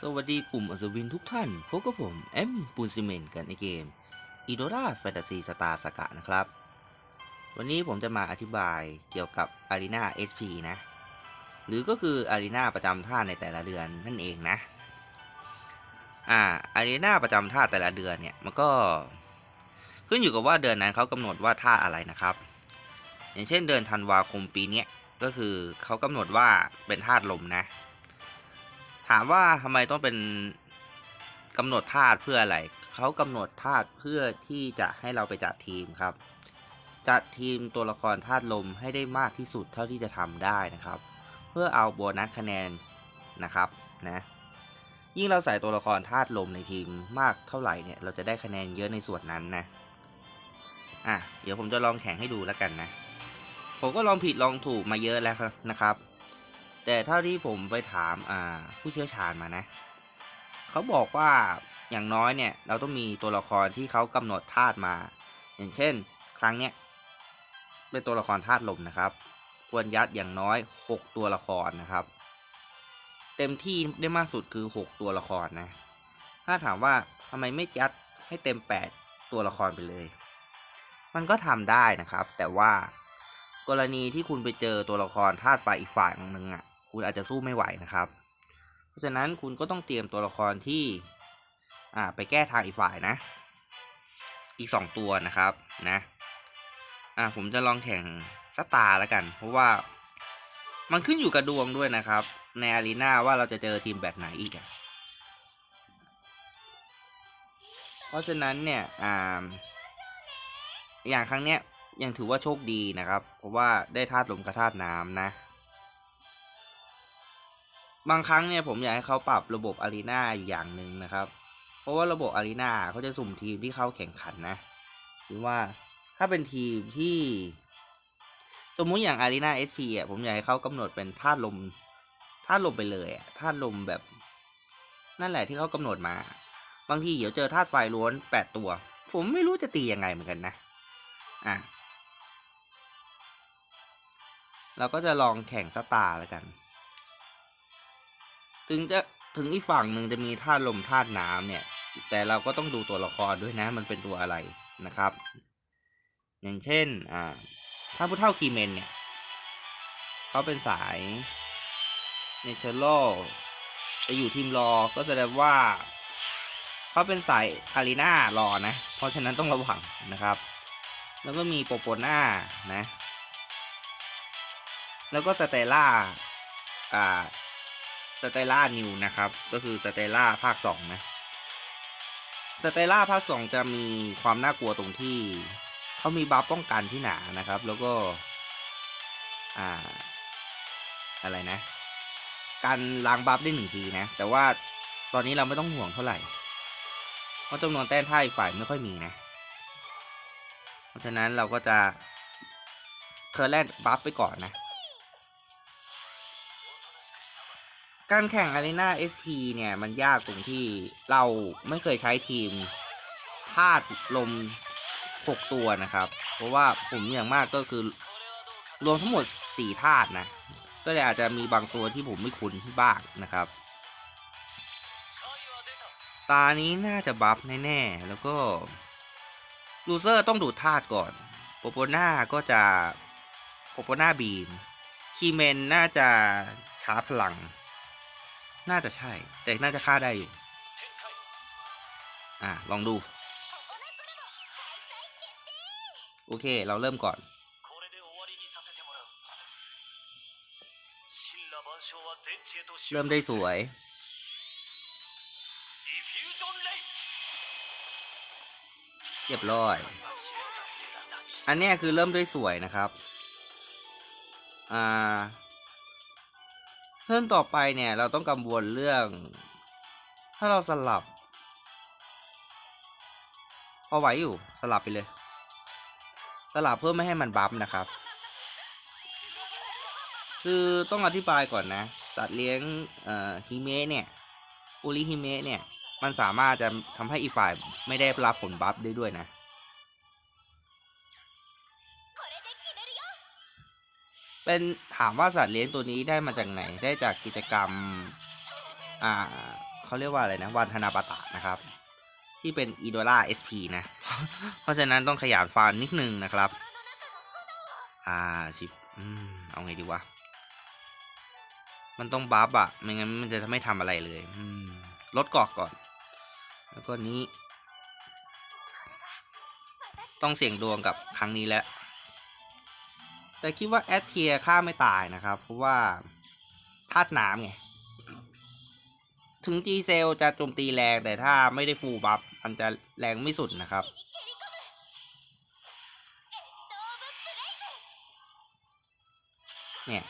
สวัสดีกลุ่มอัศวินทุกท่าน พบกับผมแอมมินปูนซีเมนต์กันในเกมอีโดราแฟนตาซีสตาร์สกะนะครับ วันนี้ผมจะมาอธิบายเกี่ยวกับอารีนา SP นะ หรือก็คืออารีนาประจำท่าในแต่ละเดือนนั่นเองนะ อ่าอารีนาประจำท่าแต่ละเดือนเนี่ย มันก็ขึ้นอยู่กับว่าเดือนนั้นเขากำหนดว่าท่าอะไรนะครับ อย่างเช่นเดือนธันวาคมปีนี้ก็คือเขากำหนดว่าเป็นธาตุลมนะามว่าทำไมต้องเป็นกำหนดธาตุเพื่ออะไร เขากำหนดธาตุเพื่อที่จะให้เราไปจัดทีมครับ จัดทีมตัวละครธาตุลมให้ได้มากที่สุดเท่าที่จะทำได้นะครับ เพื่อเอาโบนัสคะแนนนะครับนะยิ่งเราใส่ตัวละครธาตุลมในทีมมากเท่าไหร่เนี่ย เราจะได้คะแนนเยอะในส่วนนั้นนะ อะ เดี๋ยวผมจะลองแข่งให้ดูแล้วกันนะ ผมก็ลองผิดลองถูกมาเยอะแล้วนะครับ แต่เท่าที่ผมไปถามผู้เชี่ยวชาญมานะ เขาบอกว่าอย่างน้อยเนี่ยเราต้องมีตัวละครที่เขากำหนดธาตุมา อย่างเช่น ครั้งเนี้ยเป็นตัวละครธาตุลมนะครับ ควรยัดอย่างน้อย 6 ตัวละครนะครับ เต็มที่ได้มากสุดคือ 6 ตัวละครนะ ถ้าถามว่าทำไมไม่ยัดให้เต็ม 8 ตัวละครไปเลย มันก็ทำได้นะครับ แต่ว่ากรณีที่คุณไปเจอตัวละครธาตุไฟอีกฝ่ายหนึ่งอะ คุณอาจจะสู้ไม่ไหวนะครับ เพราะฉะนั้นคุณก็ต้องเตรียมตัวละครที่อ่าไปแก้ทางอีกฝ่ายนะ อีกสองตัวนะครับนะอ่าผมจะลองแข่งสตาร์แล้วกัน เพราะว่ามันขึ้นอยู่กับดวงด้วยนะครับ ในอารีนาว่าเราจะเจอทีมแบบไหนอีกอะเพราะฉะนั้นเนี่ยอ่าอย่างครั้งเนี้ยยังถือว่าโชคดีนะครับ เพราะว่าได้ธาตุลมกับธาตุน้ำนะ บางครั้งเนี่ยผมอยากให้เขาปรับระบบอารีนาอยู่อย่างหนึ่งนะครับ เพราะว่าระบบอารีนาเขาจะสุ่มทีมที่เข้าแข่งขันนะหรือว่าถ้าเป็นทีมที่สมมุติอย่างอารีนาเอสพีอะผมอยากให้เขากำหนดเป็นธาตุลมธาตุลมไปเลยอะธาตุลมแบบนั่นแหละที่เขากำหนดมา บางทีเดี๋ยวเจอธาตุไฟล้วนแปดตัว ผมไม่รู้จะตียังไงเหมือนกันนะอะเราก็จะลองแข่งสตาร์แล้วกัน ถึงจะถึงอีกฝั่งหนึ่งจะมีธาตุลมธาตุน้ำเนี่ย แต่เราก็ต้องดูตัวละครด้วยนะมันเป็นตัวอะไรนะครับ อย่างเช่นอ่าถ้าผู้เท่าคีเมนเนี่ยเขาเป็นสายเนเชอรัลจะอยู่ทีมรอก็แสดงว่าเขาเป็นสายอารีนารอนะ เพราะฉะนั้นต้องระวังนะครับ แล้วก็มีโปโปน่านะ แล้วก็สเตล่าอ่า สเตล่านิวนะครับ ก็คือสเตล่าภาคสองนะสเตล่าภาคสองจะมีความน่ากลัวตรงที่เขามีบัฟป้องกันที่หนานะครับ แล้วก็ อ่า อะไรนะ การล้างบัฟได้หนึ่งทีนะ แต่ว่าตอนนี้เราไม่ต้องห่วงเท่าไหร่ เพราะจำนวนแต้มท่าอีกฝ่ายไม่ค่อยมีนะ เพราะฉะนั้นเราก็จะเทอร์แลนด์บัฟไปก่อนนะ การแข่ง Arena SP เนี่ย มันยากตรงที่เราไม่เคยใช้ทีมธาตุลม 6 ตัวนะครับ เพราะว่าผมอย่างมากก็คือ รวมทั้งหมด 4 ธาตุนะ ก็เลยอาจจะมีบางตัวที่ผมไม่คุ้นที่บ้างนะครับ ตานี้น่าจะบัฟแน่ๆ แล้วก็ลูเซอร์ต้องดูดธาตุก่อนโปโปน่าก็จะโปโปน่าบีม คีเมนน่าจะช้าพลัง น่าจะใช่ แต่น่าจะฆ่าได้อยู่ อะ ลองดู โอเค เราเริ่มก่อน เริ่มได้สวย เรียบร้อย อันนี้คือเริ่มด้วยสวยนะครับ อ่า เทิร์นต่อไปเนี่ยเราต้องกังวลเรื่อง ถ้าเราสลับพอไหวอยู่สลับไปเลย สลับเพื่อไม่ให้มันบัฟนะครับ คือต้องอธิบายก่อนนะสัตว์เลี้ยงเอ่อฮิเมะเนี่ยอุริฮิเมะเนี่ยมันสามารถจะทำให้อีกฝ่ายไม่ได้รับผลบัฟได้ด้วยนะ เป็นถามว่าสัตว์เลี้ยงตัวนี้ได้มาจากไหน ได้จากกิจกรรม อ่าเขาเรียกว่าอะไรนะ วันธนาปตะนะครับ ที่เป็นอีโดล่า SP นะ เพราะฉะนั้นต้องขยันฟันนิดนึงนะครับ อ่าชิปอืมเอาไงดีวะ มันต้องบัฟอะไม่งั้นมันจะไม่ทำอะไรเลย อืมลดกอกก่อน แล้วก็นี้ ต้องเสี่ยงดวงกับครั้งนี้แหละ แต่คิดว่าแอดเทียฆ่าไม่ตายนะครับ เพราะว่าธาตุน้ำไง ถึง G เซลจะโจมตีแรงแต่ถ้าไม่ได้ฟูบัฟมันจะแรงไม่สุดนะครับเนี่ย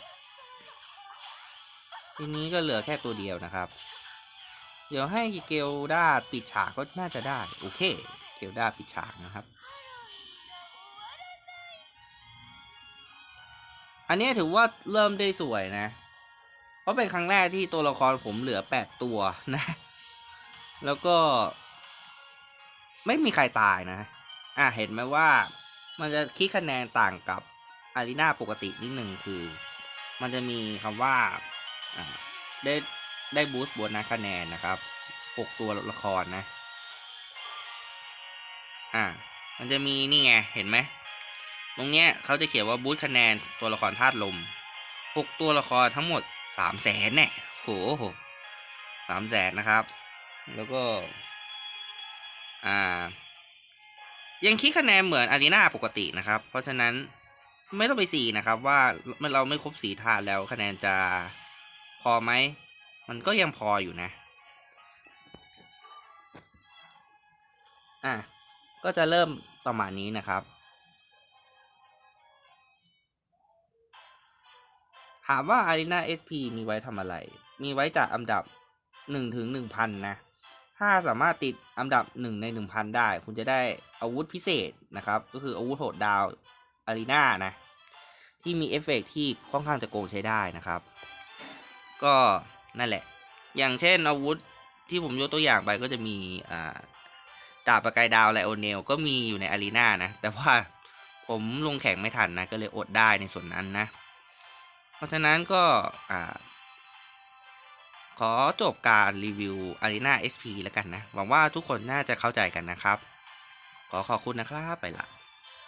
ทีนี้ก็เหลือแค่ตัวเดียวนะครับ เดี๋ยวให้เกลด้าปิดฉากก็น่าจะได้ โอเค เกลด้าปิดฉากนะครับ อันนี้ถือว่าเริ่มได้สวยนะ เพราะเป็นครั้งแรกที่ตัวละครผมเหลือแปดตัวนะ แล้วก็ ไม่มีใครตายนะ อะเห็นไหมว่า มันจะคิดคะแนนต่างกับอารีนาปกตินิดหนึ่งคือ มันจะมีคำว่าได้ได้บูสต์บนนะคะแนนนะครับหกตัวละครนะ อ่า มันจะมีนี่ไง เห็นไหม ตรงเนี้ยเขาจะเขียนว่าบูสต์คะแนนตัวละครธาตุลมหกตัวละครทั้งหมดสามแสนเนี่ยโหสามแสนนะครับ แล้วก็ อ่า ยังคิดคะแนนเหมือนอารีนาปกตินะครับ เพราะฉะนั้นไม่ต้องไปสีนะครับ ว่าเราไม่ครบสีธาตุแล้วคะแนนจะพอไหม มันก็ยังพออยู่นะ อะ ก็จะเริ่มประมาณนี้นะครับ ถามว่า Arena SP มีไว้ทำอะไร มีไว้จากอันดับ1ถึง1,000 นะ ถ้าสามารถติดอันดับ 1 ใน 1,000 ได้ คุณจะได้อาวุธพิเศษนะครับ ก็คืออาวุธโหดดาว Arena นะ ที่มีเอฟเฟกต์ที่ค่อนข้างจะโกงใช้ได้นะครับ ก็นั่นแหละ อย่างเช่นอาวุธที่ผมยกตัวอย่างไปก็จะมีอ่าดาบประกายดาวไลโอเนลก็มีอยู่ในอารีนานะ แต่ว่าผมลงแข่งไม่ทันนะ ก็เลยอดได้ในส่วนนั้นนะ ราะฉะนั้นก็ขอจบการรีวิว Arena SP แล้วกันนะ หวังว่าทุกคนน่าจะเข้าใจกันนะครับ ขอขอบคุณนะครับ ไปละ